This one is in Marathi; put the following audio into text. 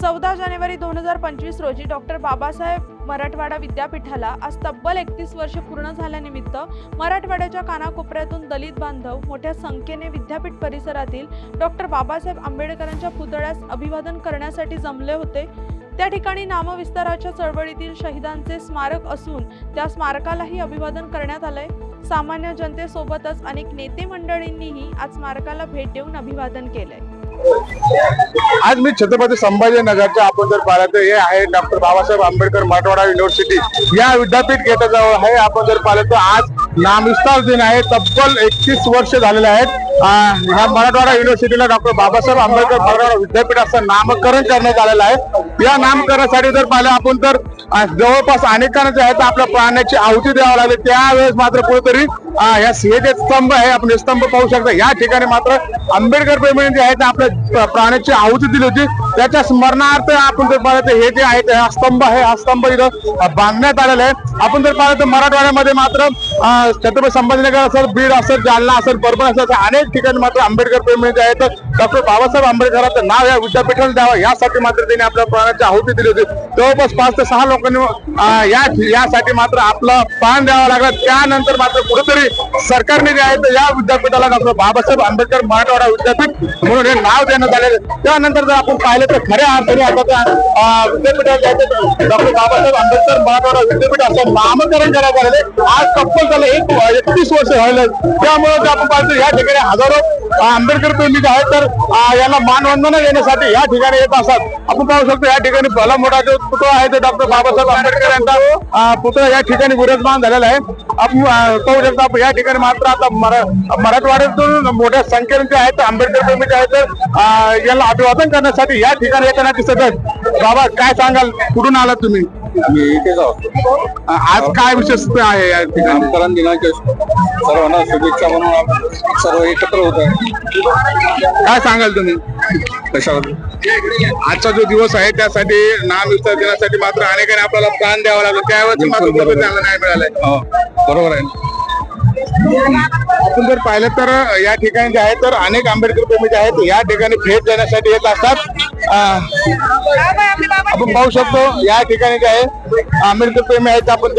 चौदा जानेवारी दोन हजार पंचवीस रोजी डॉक्टर बाबासाहेब मराठवाडा विद्यापीठाला आज तब्बल एकतीस वर्ष पूर्ण झाल्यानिमित्त मराठवाड्याच्या कानाकोपऱ्यातून दलित बांधव मोठ्या संख्येने विद्यापीठ परिसरातील डॉक्टर बाबासाहेब आंबेडकरांच्या पुतळ्यास अभिवादन करण्यासाठी जमले होते. त्या ठिकाणी नामविस्ताराच्या चळवळीतील शहीदांचे स्मारक असून त्या स्मारकालाही अभिवादन करण्यात आलंय. सामान्य जनतेसोबतच अनेक नेते मंडळींनीही आज स्मारकाला भेट देऊन अभिवादन केलंय. आज मी छत्रपती संभाजीनगरच्या आपण जर पाहिलं तर हे आहे डॉक्टर बाबासाहेब आंबेडकर मराठवाडा युनिव्हर्सिटी. या विद्यापीठ गेटाजवळ आहे आपण जर पाहिलं तर आज नामविस्तार दिन आहे तब्बल एकतीस वर्ष झालेले आहेत. ह्या मराठवाडा युनिव्हर्सिटीला डॉक्टर बाबासाहेब आंबेडकर मराठवाडा विद्यापीठ असं नामकरण करण्यात आलेलं आहे. या नामकरणासाठी जर पाहिलं आपण तर जवळपास अनेकांना जे आहे आपल्या प्राण्याची आहुती द्यावी लागली. त्यावेळेस मात्र कुठेतरी हा या सीएचे जे स्तंभ आहे आपण स्तंभ पाहू शकता. या ठिकाणी मात्र आंबेडकर प्रेमीने जे आहे ते आपल्या प्राण्याची आहुती दिली होती. त्याच्या स्मरणार्थ आपण जर पाहिलं तर हे जे आहे हा स्तंभ आहे हा स्तंभ इथं बांधण्यात आलेला आहे. आपण जर पाहिलं तर मराठवाड्यामध्ये मात्र छत्रपती संभाजीनगर असेल बीड असेल जालना असेल परभणी असेल अनेक ठिकाणी मात्र आंबेडकर प्रेमी जे आहेत. डॉक्टर बाबासाहेब आंबेडकरांचं नाव या विद्यापीठाला द्यावं यासाठी मात्र त्यांनी आपल्या प्राण्याची आहुती दिली होती. जवळपास पाच ते सहा लोकांनी यासाठी मात्र आपलं प्राण द्यावं लागलं. त्यानंतर मात्र कुठेतरी सरकारने जे आहे या विद्यापीठाला डॉक्टर बाबासाहेब आंबेडकर मराठवाडा विद्यापीठ म्हणून हे नाव देण्यात आलेलं त्यानंतर जर आपण पाहिलं तर खऱ्या अर्थाने आता त्या विद्यापीठाला डॉक्टर बाबासाहेब आंबेडकर मराठवाडा विद्यापीठ असं नामकरण करण्यात आलेले आज तब्बल झालं एक एकतीस वर्ष झाले त्यामुळे जर आपण पाहतो या ठिकाणी हजारो आंबेडकर प्रेमी जे आहेत. तर अं, यांना मानवंदना देण्यासाठी या ठिकाणी येत असतात. आपण पाहू शकतो या ठिकाणी भला मोठा जो पुतळा आहे तो डॉक्टर बाबासाहेब आंबेडकर यांचा पुतळा या ठिकाणी विराजमान झालेला आहे. आपण पाहू शकतो या ठिकाणी मात्र आता मरा- मराठवाड्यातून मोठ्या संख्येने जे आहेत आंबेडकर प्रेमी जे आहेत यांना अभिवादन करण्यासाठी या ठिकाणी येताना दिसत आहेत. बाबा काय सांगाल? कुठून आलात तुम्ही? आज काय विशेष आहे या ठिकाणी? दिनाच्या सर्वांना शुभेच्छा म्हणून सर्व एकत्र होत आहे. काय सांगाल तुम्ही? कशावर आजचा जो दिवस आहे त्यासाठी नाम विस्तार दिनासाठी मात्र अनेकांनी आपल्याला प्राण द्यावा लागलं. त्यावेळेस मात्र नाही. मिळालंय बरोबर आहे. आपण जर पाहिलं तर या ठिकाणी जे आहे तर अनेक आंबेडकर प्रेमी जे आहेत या ठिकाणी भेट देण्यासाठी येत असतात. आपण पाहू शकतो या ठिकाणी जे आहे आंबेडकर प्रेमी आहेत आपण ते